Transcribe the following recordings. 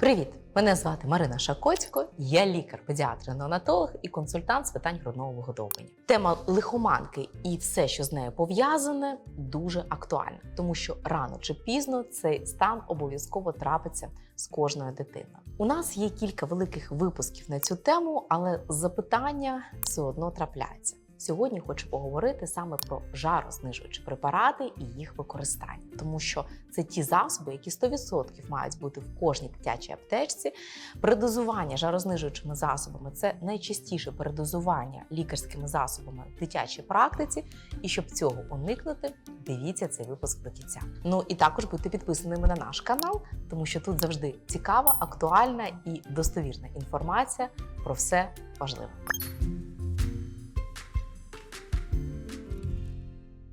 Привіт! Мене звати Марина Шакоцько, я лікар-педіатр-неонатолог і консультант з питань грудного вигодовування. Тема лихоманки і все, що з нею пов'язане, дуже актуальна, тому що рано чи пізно цей стан обов'язково трапиться з кожною дитиною. У нас є кілька великих випусків на цю тему, але запитання все одно трапляються. Сьогодні хочу поговорити саме про жарознижуючі препарати і їх використання, тому що це ті засоби, які 100% мають бути в кожній дитячій аптечці. Передозування жарознижуючими засобами це найчастіше передозування лікарськими засобами в дитячій практиці. І щоб цього уникнути, дивіться цей випуск до кінця. Ну і також будьте підписаними на наш канал, тому що тут завжди цікава, актуальна і достовірна інформація про все важливе.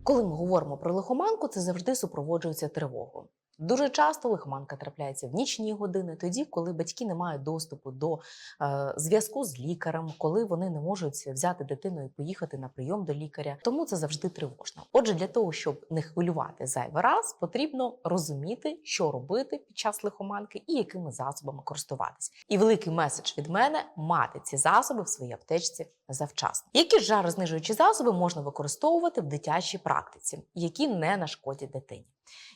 Коли ми говоримо про лихоманку, це завжди супроводжується тривогою. Дуже часто лихоманка трапляється в нічні години, тоді, коли батьки не мають доступу до е, зв'язку з лікарем, коли вони не можуть взяти дитину і поїхати на прийом до лікаря. Тому це завжди тривожно. Отже, для того, щоб не хвилювати зайвий раз, потрібно розуміти, що робити під час лихоманки і якими засобами користуватися. І великий меседж від мене мати ці засоби в своїй аптечці завчасно. Які жарознижуючі засоби можна використовувати в дитячій практиці, які не нашкодять дитині?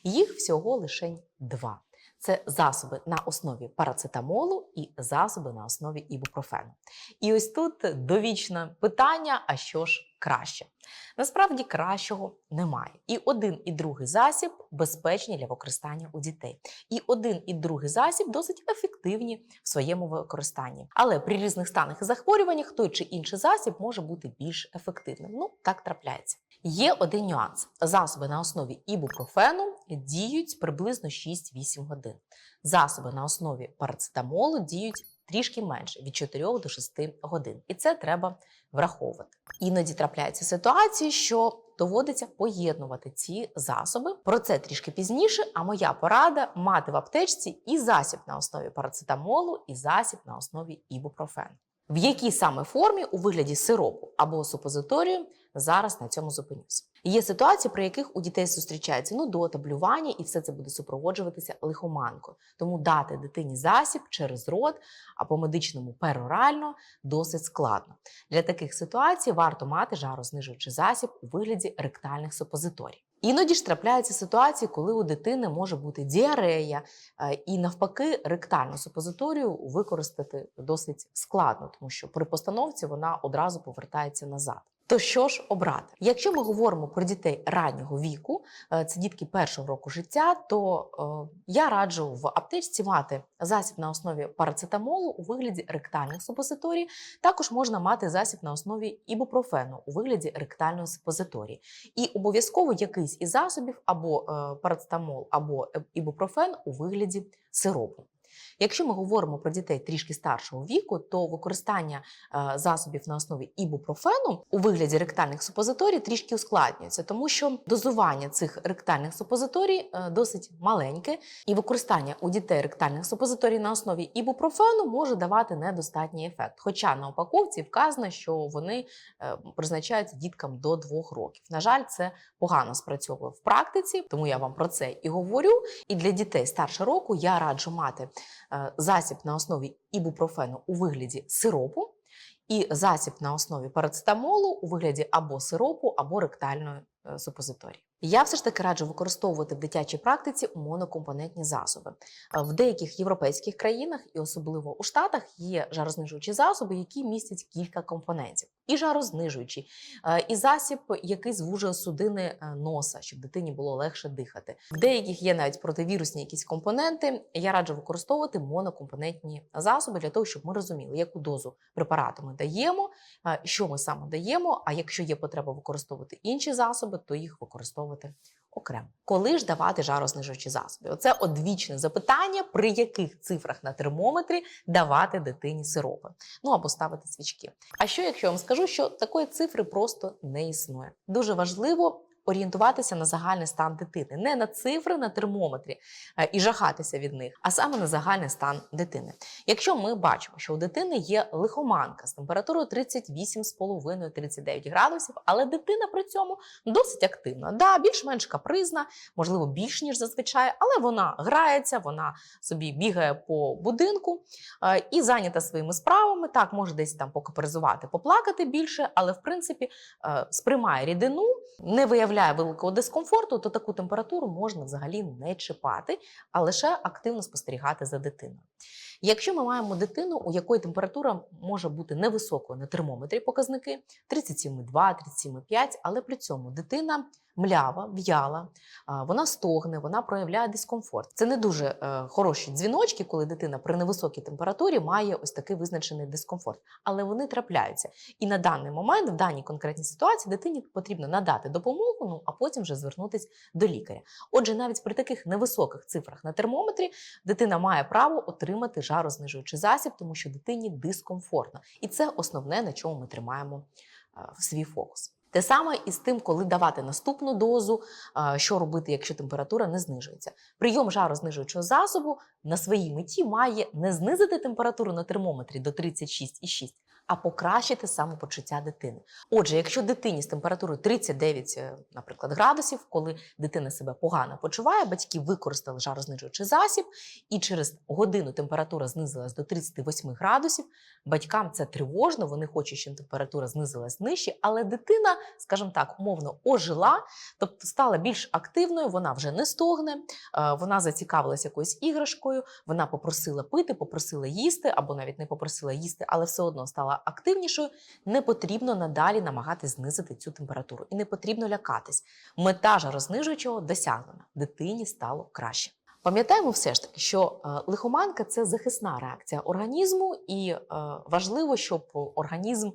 Їх всього лише два. Це засоби на основі парацетамолу і засоби на основі ібупрофену. І ось тут довічне питання: а що ж краще? Насправді кращого немає. І один і другий засіб безпечні для використання у дітей. І один і другий засіб досить ефективні в своєму використанні. Але при різних станах і захворюваннях той чи інший засіб може бути більш ефективним. Ну так трапляється. Є один нюанс: засоби на основі ібупрофену діють приблизно 6-8 годин. Засоби на основі парацетамолу діють трішки менше від 4 до 6 годин, і це треба враховувати. Іноді трапляються ситуації, що доводиться поєднувати ці засоби. Про це трішки пізніше. А моя порада мати в аптечці і засіб на основі парацетамолу, і засіб на основі ібупрофену. В якій саме формі у вигляді сиропу або супозиторію зараз на цьому зупинюся. Є ситуації, при яких у дітей зустрічається нудота, блювання, і все це буде супроводжуватися лихоманкою. Тому дати дитині засіб через рот або медичному перорально досить складно. Для таких ситуацій варто мати жарознижуючий засіб у вигляді ректальних супозиторій. Іноді ж трапляються ситуації, коли у дитини може бути діарея, е, і навпаки, ректальну супозиторію використати досить складно, тому що при постановці вона одразу повертається назад. То що ж обрати? Якщо ми говоримо про дітей раннього віку, е, це дітки першого року життя, то е, я раджу в аптечці мати засіб на основі парацетамолу у вигляді ректальних супозиторій. Також можна мати засіб на основі ібупрофену у вигляді ректальної супозиторії. І обов'язково якийсь із засобів або е, парацетамол, або ібупрофен у вигляді сиропу. Якщо ми говоримо про дітей трішки старшого віку, то використання е, засобів на основі ібупрофену у вигляді ректальних супозиторій трішки ускладнюється, тому що дозування цих ректальних супозиторій е, досить маленьке, і використання у дітей ректальних супозиторій на основі ібупрофену може давати недостатній ефект. Хоча на упаковці вказано, що вони е, призначаються діткам до 2 років. На жаль, це погано спрацьовує в практиці, тому я вам про це і говорю. І для дітей старше року я раджу мати засіб на основі ібупрофену у вигляді сиропу і засіб на основі парацетамолу у вигляді або сиропу, або ректальної е, супозиторії. Я все ж таки раджу використовувати в дитячій практиці монокомпонентні засоби. Е, В деяких європейських країнах і особливо у Штатах є жарознижуючі засоби, які містять кілька компонентів. І жарознижуючі, е, і засіб, який звужує судини е, носа, щоб дитині було легше дихати. В деяких є навіть противірусні якісь компоненти. Я раджу використовувати монокомпонентні засоби для того, щоб ми розуміли, яку дозу препарату ми даємо, е, що ми саме даємо. А якщо є потреба використовувати інші засоби, то їх використовувати окремо. Коли ж давати жарознижуючі засоби? Оце одвічне запитання, при яких цифрах на термометрі давати дитині сиропи, ну або ставити свічки. А що, якщо я вам скажу, що такої цифри просто не існує? Дуже важливо орієнтуватися на загальний стан дитини, не на цифри на термометрі е, і жахатися від них, а саме на загальний стан дитини. Якщо ми бачимо, що у дитини є лихоманка з температурою 38,5-39 градусів, але дитина при цьому досить активна, да, більш-менш капризна, можливо, більш ніж зазвичай, але вона грається, вона собі бігає по будинку е, і зайнята своїми справами. Так, може десь там покапаризувати, поплакати більше, але в принципі е, сприймає рідину, не виявляє великого дискомфорту, то таку температуру можна взагалі не чіпати, а лише активно спостерігати за дитиною. Якщо ми маємо дитину, у якої температура може бути невисокою на термометрі показники 37,2, 37,5, але при цьому дитина млява, в'яла, вона стогне, вона проявляє дискомфорт. Це не дуже е, хороші дзвіночки, коли дитина при невисокій температурі має ось такий визначений дискомфорт, але вони трапляються. І на даний момент, в даній конкретній ситуації, дитині потрібно надати допомогу, ну а потім вже звернутися до лікаря. Отже, навіть при таких невисоких цифрах на термометрі дитина має право отримати жарознижуючий засіб, тому що дитині дискомфортно. І це основне, на чому ми тримаємо свій фокус. Те саме і з тим, коли давати наступну дозу, що робити, якщо температура не знижується. Прийом жарознижуючого засобу на своїй меті має не знизити температуру на термометрі до 36,6, а покращити самопочуття дитини. Отже, якщо дитині з температурою 39, е, наприклад, градусів, коли дитина себе погано почуває, батьки використали жарознижуючий засіб, і через годину температура знизилась до 38 градусів. Батькам це тривожно, вони хочуть, щоб температура знизилась нижче, але дитина, скажімо так, умовно ожила, тобто стала більш активною, вона вже не стогне, е, вона зацікавилась якоюсь іграшкою, вона попросила пити, попросила їсти, або навіть не попросила їсти, але все одно стала активнішою. Не потрібно надалі намагатись знизити цю температуру. І не потрібно лякатись. Мета жарознижуючого досягнена. Дитині стало краще. Пам'ятаємо все ж таки, що е, лихоманка це захисна реакція організму, і е, важливо, щоб організм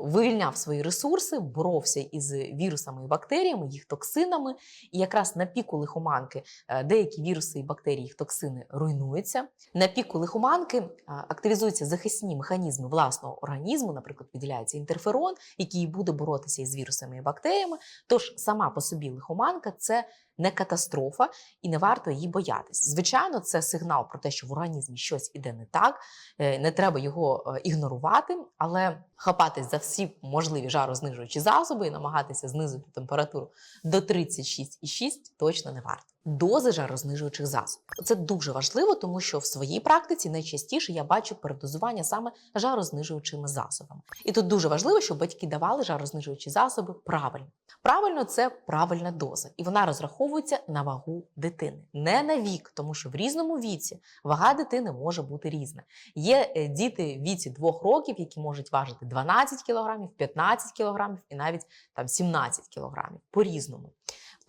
вивільняв свої ресурси, боровся із вірусами і бактеріями, їх токсинами. І якраз на піку лихоманки е, деякі віруси і бактерії, їх токсини руйнуються. На піку лихоманки е, активізуються захисні механізми власного організму, наприклад, виділяється інтерферон, який буде боротися із вірусами і бактеріями. Тож сама по собі лихоманка це не катастрофа і не варто її боятись. Звичайно, це сигнал про те, що в організмі щось іде не так, е, не треба його е, ігнорувати, але хапатись за всі можливі жарознижуючі засоби і намагатися знизити температуру до 36,6 точно не варто. Дози жарознижуючих засобів. Це дуже важливо, тому що в своїй практиці найчастіше я бачу передозування саме жарознижуючими засобами. І тут дуже важливо, щоб батьки давали жарознижуючі засоби правильно. Правильно, це правильна доза, і вона розраховується на вагу дитини, не на вік, тому що в різному віці вага дитини може бути різна. Є е, діти в віці 2 років, які можуть важити 12 кг, 15 кг і навіть там 17 кг по-різному.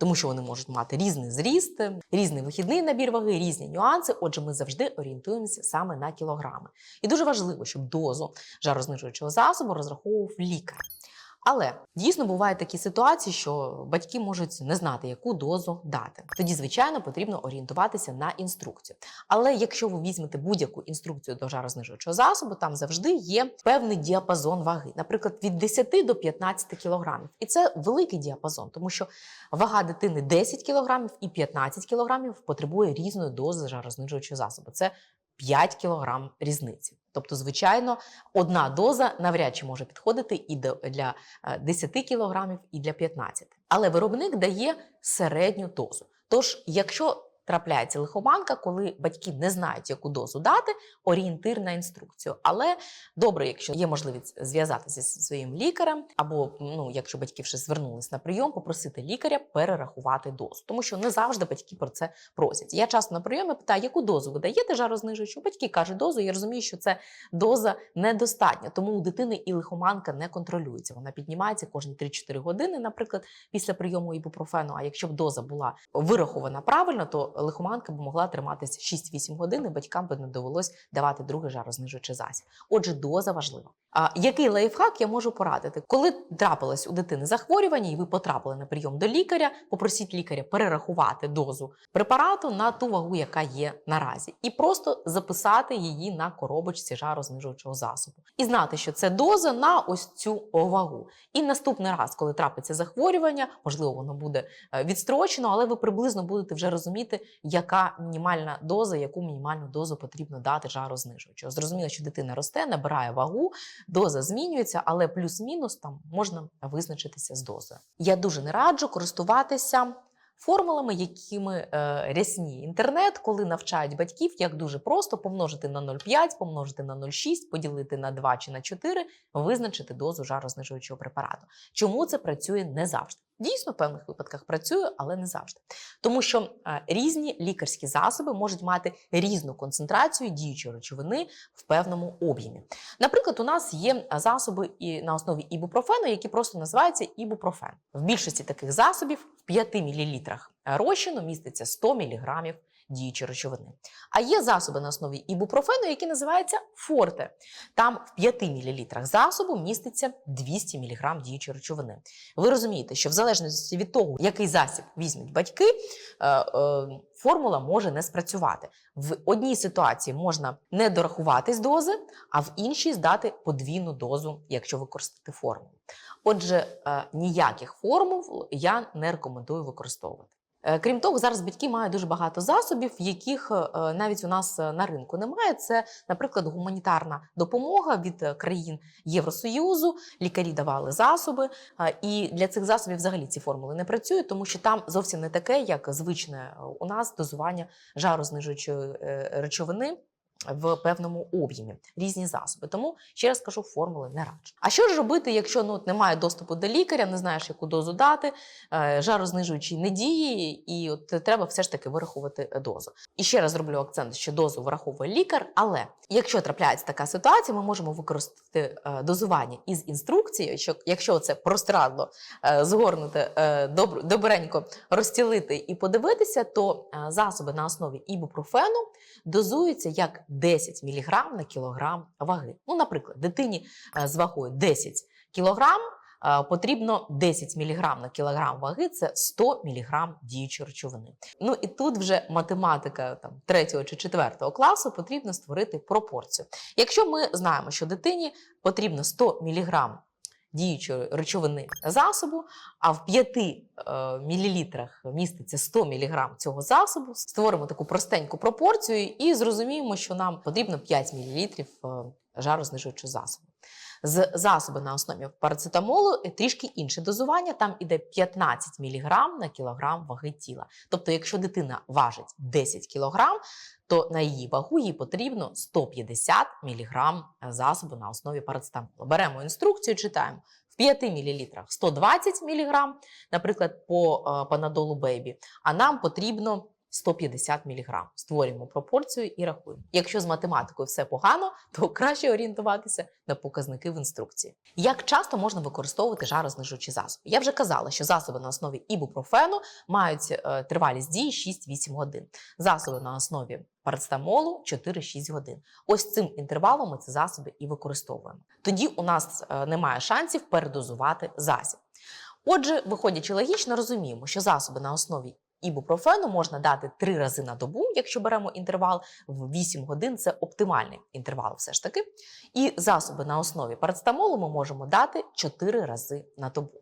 Тому що вони можуть мати різний зріст, різний вихідний набір ваги, різні нюанси. Отже, ми завжди орієнтуємося саме на кілограми. І дуже важливо, щоб дозу жарознижуючого засобу розраховував лікар. Але дійсно бувають такі ситуації, що батьки можуть не знати, яку дозу дати. Тоді, звичайно, потрібно орієнтуватися на інструкцію. Але якщо ви візьмете будь-яку інструкцію до жарознижуючого засобу, там завжди є певний діапазон ваги, наприклад, від 10 до 15 кілограмів. І це великий діапазон, тому що вага дитини 10 кілограмів і 15 кілограмів потребує різної дози жарознижуючого засобу. Це 5 кілограм різниці. Тобто, звичайно, одна доза навряд чи може підходити і для е, 10 кілограмів, і для 15. Але виробник дає середню дозу. Тож, якщо трапляється лихоманка, коли батьки не знають, яку дозу дати, орієнтир на інструкцію. Але добре, якщо є можливість зв'язатися зі своїм лікарем, або ну, якщо батьки вже звернулись на прийом, попросити лікаря перерахувати дозу, тому що не завжди батьки про це просять. Я часто на прийомі питаю, яку дозу ви даєте жарознижуючу? Батьки кажуть дозу. Я розумію, що це доза недостатня, тому у дитини і лихоманка не контролюється. Вона піднімається кожні 3-4 години, наприклад, після прийому ібупрофену. А якщо б доза була вирахована правильно, то лихоманка б могла триматися 6-8 годин, і батькам би не довелось давати другий жарознижуючий засіб. Отже, доза важлива. А який лайфхак я можу порадити? Коли трапилось у дитини захворювання, і ви потрапили на прийом до лікаря, попросіть лікаря перерахувати дозу препарату на ту вагу, яка є наразі, і просто записати її на коробочці жарознижуючого засобу, і знати, що це доза на ось цю вагу. І наступний раз, коли трапиться захворювання, можливо, воно буде е, відстрочено, але ви приблизно будете вже розуміти, яка мінімальна доза, яку мінімальну дозу потрібно дати жарознижуючого. Зрозуміло, що дитина росте, набирає вагу, доза змінюється, але плюс-мінус там можна визначитися з дозою. Я дуже не раджу користуватися. Формулами, якими е, рясні інтернет, коли навчають батьків, як дуже просто помножити на 0,5, помножити на 0,6, поділити на 2 чи на 4, визначити дозу жарознижуючого препарату. Чому це працює не завжди? Дійсно, в певних випадках працює, але не завжди. Тому що е, різні лікарські засоби можуть мати різну концентрацію діючої речовини в певному об'ємі. Наприклад, у нас є засоби і на основі ібупрофену, які просто називаються ібупрофен. В більшості таких засобів в 5 мл розчину міститься 100 мг діючої речовини. А є засоби на основі ібупрофену, які називаються форте. Там в 5 мл засобу міститься 200 мг діючої речовини. Ви розумієте, що в залежності від того, який засіб візьмуть батьки, е, е, формула може не спрацювати. В одній ситуації можна не дорахуватись дози, а в іншій здати подвійну дозу, якщо використати формулу. Отже, е, ніяких формул я не рекомендую використовувати. Е, Крім того, зараз батьки мають дуже багато засобів, яких е, навіть у нас е, на ринку немає. Це, наприклад, гуманітарна допомога від країн Євросоюзу. Лікарі давали засоби, і для цих засобів взагалі ці формули не працюють, тому що там зовсім не таке, як звичне у нас дозування жарознижуючої речовини. В певному об'ємі різні засоби. Тому ще раз кажу, формули не раджу. А що ж робити, якщо ну немає доступу до лікаря, не знаєш, яку дозу дати, е, жарознижуючий не діє, і от треба все ж таки вирахувати дозу. І ще раз зроблю акцент, що дозу враховує лікар. Але якщо трапляється така ситуація, ми можемо використати е, дозування із інструкцією, що якщо це простирадло е, згорнуте, е, добренько розстілити і подивитися, то е, засоби на основі ібупрофену дозуються як 10 мг на кілограм ваги. Ну, наприклад, дитині е, з вагою 10 кг е, потрібно 10 мг на кілограм ваги це 100 мг діючої речовини. Ну і тут вже математика там 3 чи 4 класу потрібно створити пропорцію. Якщо ми знаємо, що дитині потрібно 100 мг діючої речовини засобу, а в 5 мл мілілітрах міститься 100 мг цього засобу, створимо таку простеньку пропорцію і зрозуміємо, що нам потрібно 5 мл жарознижуючого засобу. З засоби на основі парацетамолу е, трішки інше дозування, там іде 15 мг на кілограм ваги тіла. Тобто, якщо дитина важить 10 кг, то на її вагу їй потрібно 150 мг засобу на основі парацетамолу. Беремо інструкцію, читаємо. В 5 мл 120 мг, наприклад, по е, панадолу бейбі, а нам потрібно 150 мг. Створюємо пропорцію і рахуємо. Якщо з математикою все погано, то краще орієнтуватися на показники в інструкції. Як часто можна використовувати жарознижуючі засоби? Я вже казала, що засоби на основі ібупрофену мають е, тривалість дії 6-8 годин. Засоби на основі парацетамолу 4-6 годин. Ось цим інтервалом ми ці засоби і використовуємо. Тоді у нас е, немає шансів передозувати засіб. Отже, виходячи логічно, розуміємо, що засоби на основі ібупрофену можна дати три рази на добу, якщо беремо інтервал в 8 годин, це оптимальний інтервал все ж таки. І засоби на основі парацетамолу ми можемо дати 4 рази на добу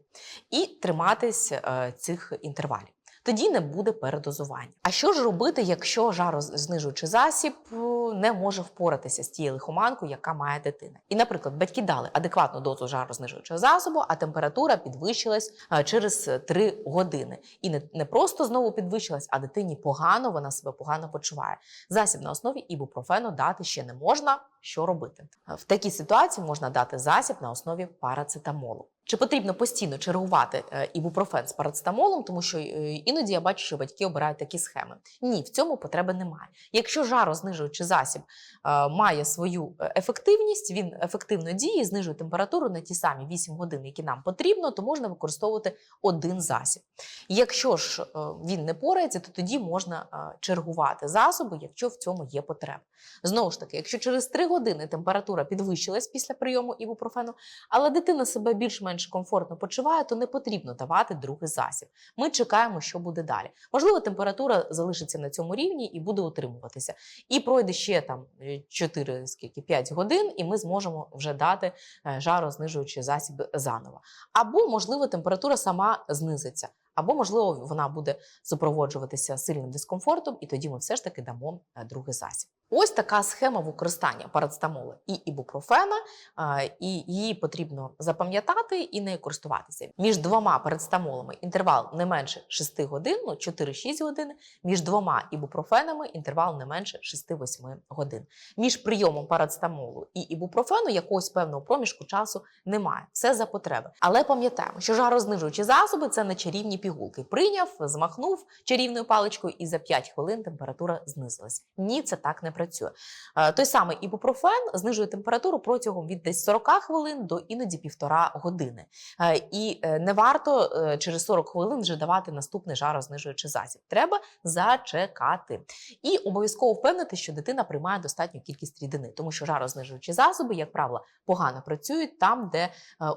і триматись е, цих інтервалів. Тоді не буде передозування. А що ж робити, якщо жарознижуючий засіб е, не може впоратися з тією лихоманкою, яка має дитина? І, наприклад, батьки дали адекватну дозу жарознижуючого засобу, а температура підвищилась е, через 3 години. І не, не просто знову підвищилась, а дитині погано, вона себе погано почуває. Засіб на основі ібупрофену дати ще не можна. Що робити? В такій ситуації можна дати засіб на основі парацетамолу. Чи потрібно постійно чергувати е, ібупрофен з парацетамолом, тому що е, іноді я бачу, що батьки обирають такі схеми. Ні, в цьому потреби немає. Якщо жарознижуючий засіб е, має свою ефективність, він ефективно діє, знижує температуру на ті самі 8 годин, які нам потрібно, то можна використовувати один засіб. Якщо ж він не порається, то тоді можна чергувати засоби, якщо в цьому є потреба. Знову ж таки, якщо через 3 години температура підвищилась після прийому ібупрофену, але дитина себе більш-менш комфортно почуває, то не потрібно давати другий засіб. Ми чекаємо, що буде далі. Можливо, температура залишиться на цьому рівні і буде утримуватися. І пройде ще там 4, скільки 5 годин, і ми зможемо вже дати е, жарознижуючий засіб заново. Або, можливо, температура сама знизиться. Або, можливо, вона буде супроводжуватися сильним дискомфортом, і тоді ми все ж таки дамо е, другий засіб. Ось така схема використання парацетамолу і ібупрофена, е, і її потрібно запам'ятати і нею користуватися. Між двома парацетамолами інтервал не менше 6 годин, ну 4-6 годин, між двома ібупрофенами інтервал не менше 6-8 годин. Між прийомом парацетамолу і ібупрофену якогось певного проміжку часу немає. Все за потреби. Але пам'ятаємо, що жарознижуючі засоби це не чарівні пігулки. Прийняв, змахнув чарівною паличкою, і за 5 хвилин температура знизилась. Ні, це так не працює. Е, Той самий ібупрофен знижує температуру протягом від десь 40 хвилин до іноді півтора години. Е, І е, не варто через 40 хвилин вже давати наступний жарознижуючий засіб. Треба зачекати. І обов'язково впевнити, що дитина приймає достатню кількість рідини, тому що жарознижуючі засоби, як правило, погано працюють там, де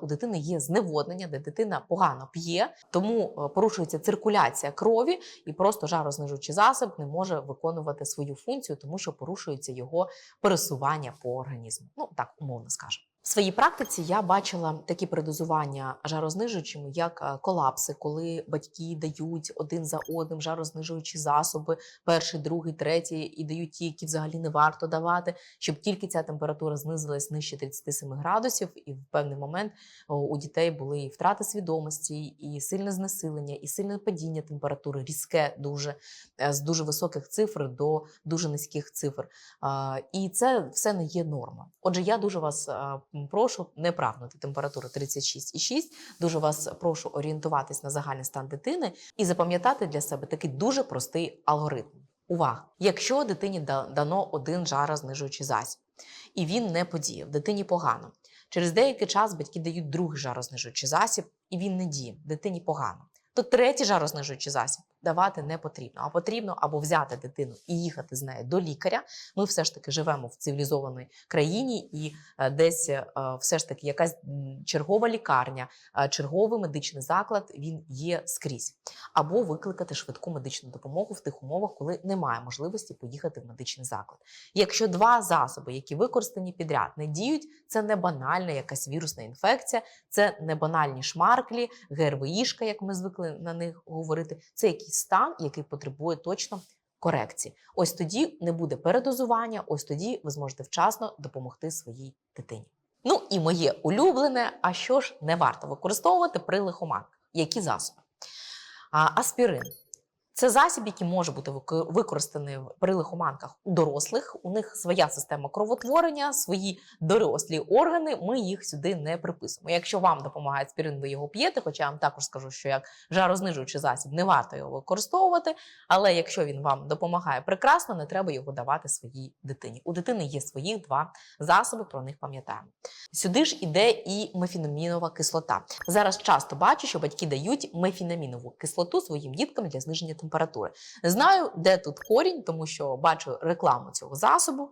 у дитини є зневоднення, де дитина погано п'є, тому порушується циркуляція крові, і просто жарознижучий засіб не може виконувати свою функцію, тому що порушується його пересування по організму. Ну так умовно скажемо. В своїй практиці я бачила такі передозування жарознижуючими, як е, колапси, коли батьки дають один за одним жарознижуючі засоби, перший, другий, третій, і дають ті, які взагалі не варто давати, щоб тільки ця температура знизилась нижче 37 градусів, і в певний момент у дітей були і втрати свідомості, і сильне знесилення, і сильне падіння температури, різке дуже е, з дуже високих цифр до дуже низьких цифр. І це все не є норма. Отже, я дуже вас м, прошу не прагнути температуру 36,6. Дуже вас прошу орієнтуватись на загальний стан дитини і запам'ятати для себе такий дуже простий алгоритм. Увага! Якщо дитині дано один жарознижуючий засіб, і він не подіяв, дитині погано. Через деякий час батьки дають другий жарознижуючий засіб, і він не діє, дитині погано. То третій жарознижуючий засіб давати не потрібно, а потрібно або взяти дитину і їхати з нею до лікаря. Ми все ж таки живемо в цивілізованій країні, і е, десь е, все ж таки якась чергова лікарня, е, черговий медичний заклад він є скрізь. Або викликати швидку медичну допомогу в тих умовах, коли немає можливості поїхати в медичний заклад. Якщо два засоби, які використані підряд, не діють, це не банальна якась вірусна інфекція, це не банальні шмарклі, ГРВІшка, як ми звикли на них говорити. Це якийсь стан, який потребує точно корекції. Ось тоді не буде передозування, ось тоді ви зможете вчасно допомогти своїй дитині. Ну і моє улюблене, а що ж не варто використовувати при лихоманках? Які засоби? А, аспірин. Це засіб, який може бути використаний при лихоманках у дорослих. У них своя система кровотворення, свої дорослі органи. Ми їх сюди не приписуємо. Якщо вам допомагає аспірин, ви його п'єте. Хоча я вам також скажу, що як жарознижуючий засіб не варто його використовувати. Але якщо він вам допомагає прекрасно, не треба його давати своїй дитині. У дитини є своїх два засоби, про них пам'ятаємо. Сюди ж іде і мефінамінова кислота. Зараз часто бачу, що батьки дають мефінамінову кислоту своїм діткам для зниження температури. Знаю, де тут корінь, тому що бачу рекламу цього засобу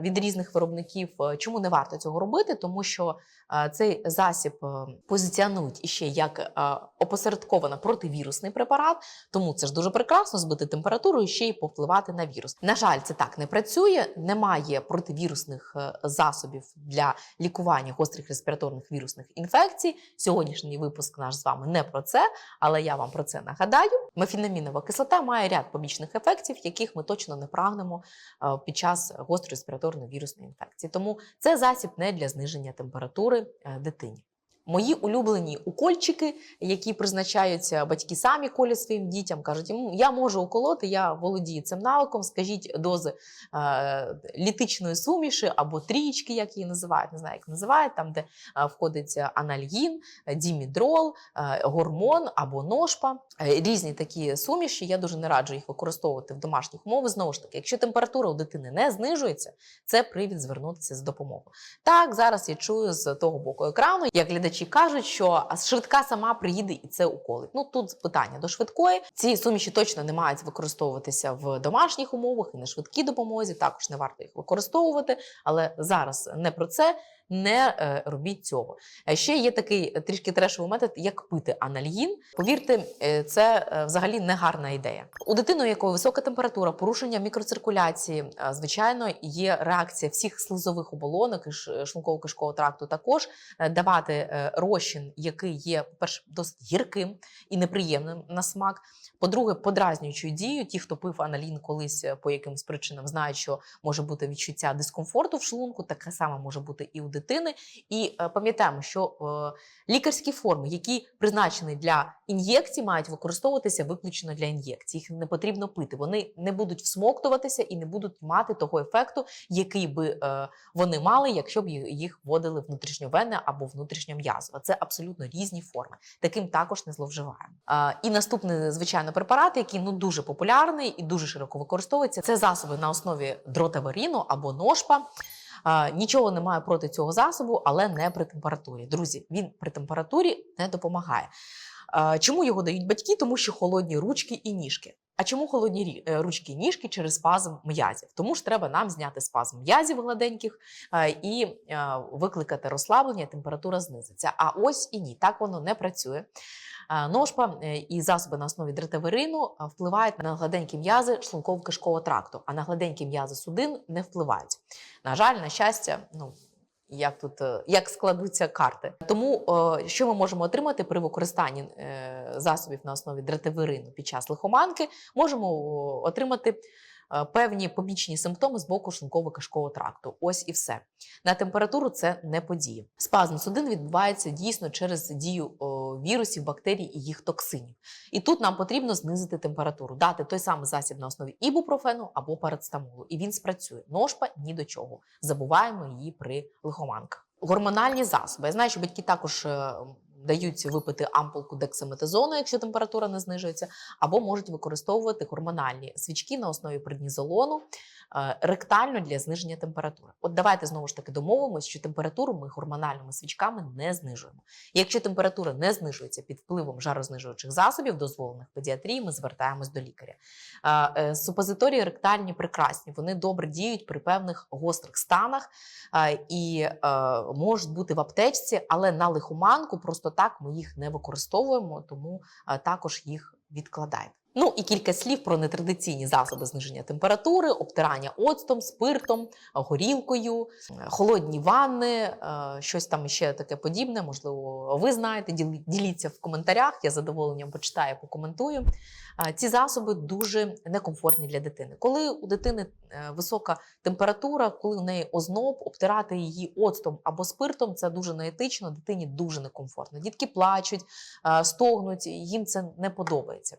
від різних виробників. Е, Чому не варто цього робити? Тому що е, цей засіб е, позиціонують іще як е, опосередковано противірусний препарат, тому це ж дуже прекрасно збити температуру і ще й повпливати на вірус. На жаль, це так не працює. Немає противірусних е, засобів для лікування гострих респіраторних вірусних інфекцій. Сьогоднішній випуск наш з вами не про це, але я вам про це нагадаю. Мефінамінова кислота має ряд побічних ефектів, яких ми точно не прагнемо е, під час гострої респіраторної вірусної інфекції. Тому це засіб не для зниження температури е, дитині. Мої улюблені укольчики, які призначаються батьки самі колять своїм дітям, кажуть, я можу уколоти, я володію цим навиком. Скажіть дози е, літичної суміші або трієчки, як її називають, не знаю, як називають, там, де е, входить анальгін, дімідрол, е, гормон або ножпа. Е, Різні такі суміші. Я дуже не раджу їх використовувати в домашніх умовах. Знову ж таки, якщо температура у дитини не знижується, це привід звернутися з допомогою. Так, зараз я чую з того боку екрану, як глядачі кажуть, що швидка сама приїде і це уколить. Ну тут питання до швидкої. Ці суміші точно не мають використовуватися в домашніх умовах і на швидкій допомозі. Також не варто їх використовувати. Але зараз не про це. Не е, робіть цього. Е, Ще є такий е, трішки трешовий метод, як пити анальгін. Повірте, це взагалі не гарна ідея. У дитини, у якої висока температура, порушення мікроциркуляції, звичайно, є реакція всіх слизових оболонок і шлунково кишкового тракту. Також давати розчин, який є, по-перше, досить гірким і неприємним на смак. По-друге, подразнюючою дією. Ті, хто пив аналін колись е, по якимось причинам, знають, що може бути відчуття дискомфорту в шлунку, таке саме може бути і у дитини. І е, пам'ятаємо, що е, лікарські форми, які призначені для ін'єкцій, мають використовуватися виключно для ін'єкцій. Їх не потрібно пити. Вони не будуть всмоктуватися і не будуть мати того ефекту, який би вони мали, якщо б їх вводили внутрішньовенне або внутрішньом'язово. Це абсолютно різні форми. Таким також не зловживаємо. І наступний, звичайно, препарат, який ну дуже популярний і дуже широко використовується. Це засоби на основі дротаверіну або ножпа. Нічого немає проти цього засобу, але не при температурі. Друзі, він при температурі не допомагає. Чому його дають батьки? Тому що холодні ручки і ніжки. А чому холодні е, ручки і ніжки через спазм м'язів? Тому ж треба нам зняти спазм м'язів гладеньких і викликати розслаблення, температура знизиться. А ось і ні, так воно не працює. Ножпа е, і засоби на основі дритаверину е, впливають на гладенькі м'язи шлунково-кишкового тракту, а на гладенькі м'язи судин не впливають. На жаль, на щастя, ну. Як тут е, як складуться карти? Тому що ми можемо отримати при використанні е, засобів на основі дритаверину під час лихоманки? Можемо отримати певні побічні симптоми з боку шлунково-кишкового тракту. Ось і все. На температуру це не подіє. Спазм судин відбувається дійсно через дію вірусів, бактерій і їх токсинів. І тут нам потрібно знизити температуру, дати той самий засіб на основі ібупрофену або парацетамолу. І він спрацює. Ножпа ні до чого. Забуваємо її при лихоманках. Гормональні засоби. Я знаю, що батьки також. Е, Дають випити ампулку дексаметазону, якщо температура не знижується, або можуть використовувати гормональні свічки на основі преднізолону ректально для зниження температури. От давайте знову ж таки домовимося, що температуру ми гормональними свічками не знижуємо. Якщо температура не знижується під впливом жарознижуючих засобів, дозволених педіатрії, ми звертаємось до лікаря. Е, Супозиторії ректальні прекрасні, вони добре діють при певних гострих станах і е, можуть бути в аптечці, але на лихоманку просто так ми їх не використовуємо, тому також їх відкладайте. Ну і кілька слів про нетрадиційні засоби зниження температури, обтирання оцтом, спиртом, горілкою, е, холодні ванни, е, щось там ще таке подібне. Можливо, ви знаєте, діліться в коментарях. Я з задоволенням почитаю, покоментую. Е, Ці засоби дуже некомфортні для дитини. Коли у дитини висока температура, коли у неї озноб, обтирати її оцтом або спиртом, це дуже неетично, дитині дуже некомфортно. Дітки плачуть, стогнуть, їм це не подобається.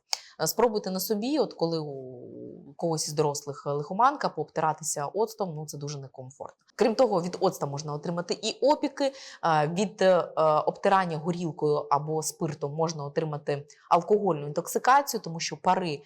Е, Спробуйте на собі, от коли у когось із дорослих лихоманка, пообтиратися оцтом, ну це дуже некомфортно. Крім того, від оцта можна отримати і опіки, е, від е, обтирання горілкою або спиртом можна отримати алкогольну інтоксикацію, тому що пари е,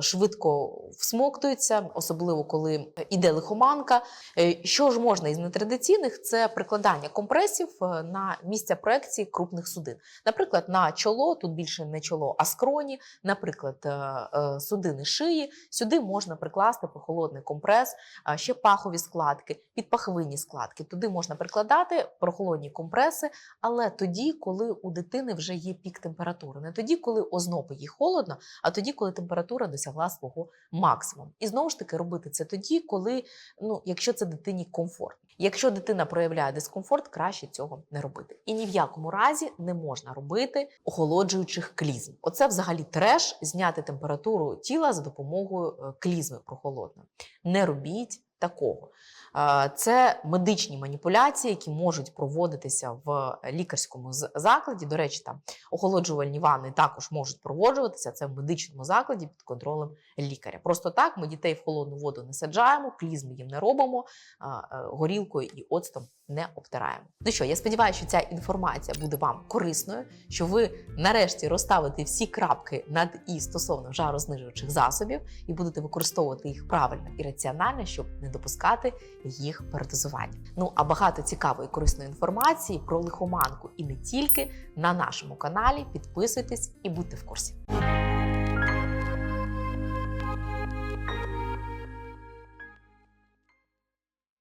швидко всмоктуються, особливо коли іде лихоманка. Е, Що ж можна із нетрадиційних? Це прикладання компресів е, на місця проекції крупних судин. Наприклад, на чоло, тут більше не чоло, а скроні, наприклад, е, е, судини шиї. Сюди можна прикласти прохолодний компрес, ще пахові складки, підпахвинні складки. Туди можна прикладати прохолодні компреси, але тоді, коли у дитини вже є пік температури, не тоді, коли ознобу їй холодно, а тоді, коли температура досягла свого максимуму. І знову ж таки робити це тоді, коли ну, якщо це дитині комфортно. Якщо дитина проявляє дискомфорт, краще цього не робити. І ні в якому разі не можна робити охолоджуючих клізм. Оце взагалі треш зняти температуру тіла за допомогою е, клізми прохолодної. Не робіть такого. Е, Це медичні маніпуляції, які можуть проводитися в лікарському закладі. До речі, там охолоджувальні ванни також можуть проводжуватися. Це в медичному закладі під контролем лікаря. Просто так ми дітей в холодну воду не саджаємо, клізми їм не робимо, е, горілкою і оцтом не обтираємо. Ну що, я сподіваюся, що ця інформація буде вам корисною, що ви нарешті розставите всі крапки над і стосовно жарознижуючих засобів і будете використовувати їх правильно і раціонально, щоб не допускати їх передозування. Ну а багато цікавої корисної інформації про лихоманку і не тільки на нашому каналі. Підписуйтесь і будьте в курсі.